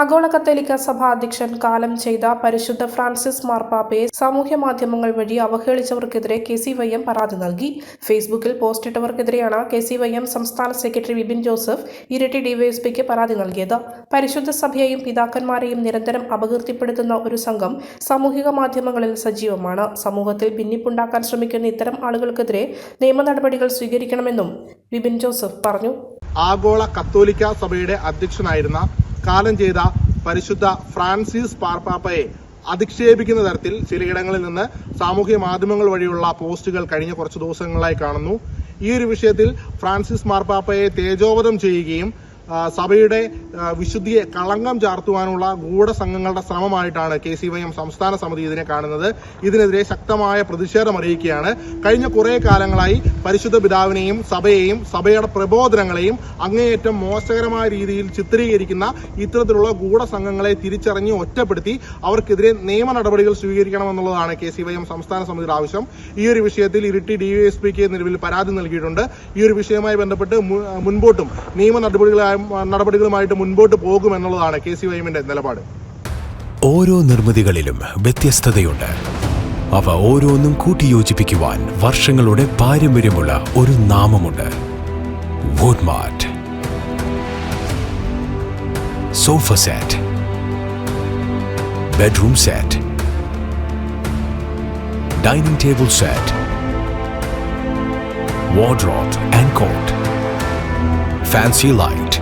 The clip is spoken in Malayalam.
ആഗോള കത്തോലിക്ക സഭ അധ്യക്ഷൻ കാലം ചെയ്ത പരിശുദ്ധ ഫ്രാൻസിസ് മാർപ്പാപ്പയെ സാമൂഹ്യ മാധ്യമങ്ങൾ വഴി അവഹേളിച്ചവർക്കെതിരെ കെ സി വൈ എം പരാതി നൽകി. ഫേസ്ബുക്കിൽ പോസ്റ്റിട്ടവർക്കെതിരെയാണ് കെ സി വൈ എം സംസ്ഥാന സെക്രട്ടറി വിപിൻ ജോസഫ് ഇരട്ടി ഡിവൈഎസ്പിക്ക് പരാതി നൽകിയത്. പരിശുദ്ധ സഭയെയും പിതാക്കന്മാരെയും നിരന്തരം അപകീർത്തിപ്പെടുത്തുന്ന ഒരു സംഘം സാമൂഹിക മാധ്യമങ്ങളിൽ സജീവമാണ്. സമൂഹത്തിൽ ഭിന്നിപ്പുണ്ടാക്കാൻ ശ്രമിക്കുന്ന ഇത്തരം ആളുകൾക്കെതിരെ നിയമ നടപടികൾ സ്വീകരിക്കണമെന്നും വിപിൻ ജോസഫ് പറഞ്ഞു. ആഗോള കത്തോലിക്ക സഭയുടെ അധ്യക്ഷനായിരുന്ന കാലം ചെയ്ത പരിശുദ്ധ ഫ്രാൻസിസ് പാർപ്പാപ്പയെ അധിക്ഷേപിക്കുന്ന തരത്തിൽ ചിലയിടങ്ങളിൽ നിന്ന് സാമൂഹ്യ മാധ്യമങ്ങൾ വഴിയുള്ള പോസ്റ്റുകൾ കഴിഞ്ഞ കുറച്ച് ദിവസങ്ങളായി കാണുന്നു. ഈ ഒരു വിഷയത്തിൽ ഫ്രാൻസിസ് മാർപ്പാപ്പയെ തേജോവധം ചെയ്യുകയും സഭയുടെ വിശുദ്ധിയെ കളങ്കം ചാർത്തുവാനുള്ള ഗൂഢസംഘങ്ങളുടെ ശ്രമമായിട്ടാണ് കെ സി വൈ എം സംസ്ഥാന സമിതി ഇതിനെ കാണുന്നത്. ഇതിനെതിരെ ശക്തമായ പ്രതിഷേധം അറിയിക്കുകയാണ്. കഴിഞ്ഞ കുറേ കാലങ്ങളായി പരിശുദ്ധ പിതാവിനെയും സഭയെയും സഭയുടെ പ്രബോധനങ്ങളെയും അങ്ങേയറ്റം മോശകരമായ രീതിയിൽ ചിത്രീകരിക്കുന്ന ഇത്തരത്തിലുള്ള ഗൂഢസംഘങ്ങളെ തിരിച്ചറിഞ്ഞ് ഒറ്റപ്പെടുത്തി അവർക്കെതിരെ നിയമ നടപടികൾ സ്വീകരിക്കണമെന്നുള്ളതാണ് കെ സി വൈ എം സംസ്ഥാന സമിതിയുടെ ആവശ്യം. ഈ ഒരു വിഷയത്തിൽ ഇരിട്ടി പിക്ക് നിലവിൽ പരാതി നൽകിയിട്ടുണ്ട്. ഈ ഒരു വിഷയവുമായി ബന്ധപ്പെട്ട് മുൻപോട്ടും നിയമ നടപടികളായി നടപടികളുമായിട്ട് മുൻപോട്ട് പോകുമെന്നുള്ളതാണ് കെ സി വൈമിന്റെ നിലപാട്. ഓരോ നിർമ്മിതികളിലും വ്യത്യസ്തതയുണ്ട്. അവ ഓരോന്നും കൂട്ടിയോജിപ്പിക്കുവാൻ വർഷങ്ങളുടെ പാരമ്പര്യമുള്ള ഒരു നാമമുണ്ട്. Woodmart sofa set bedroom set dining table set wardrobe and cot fancy light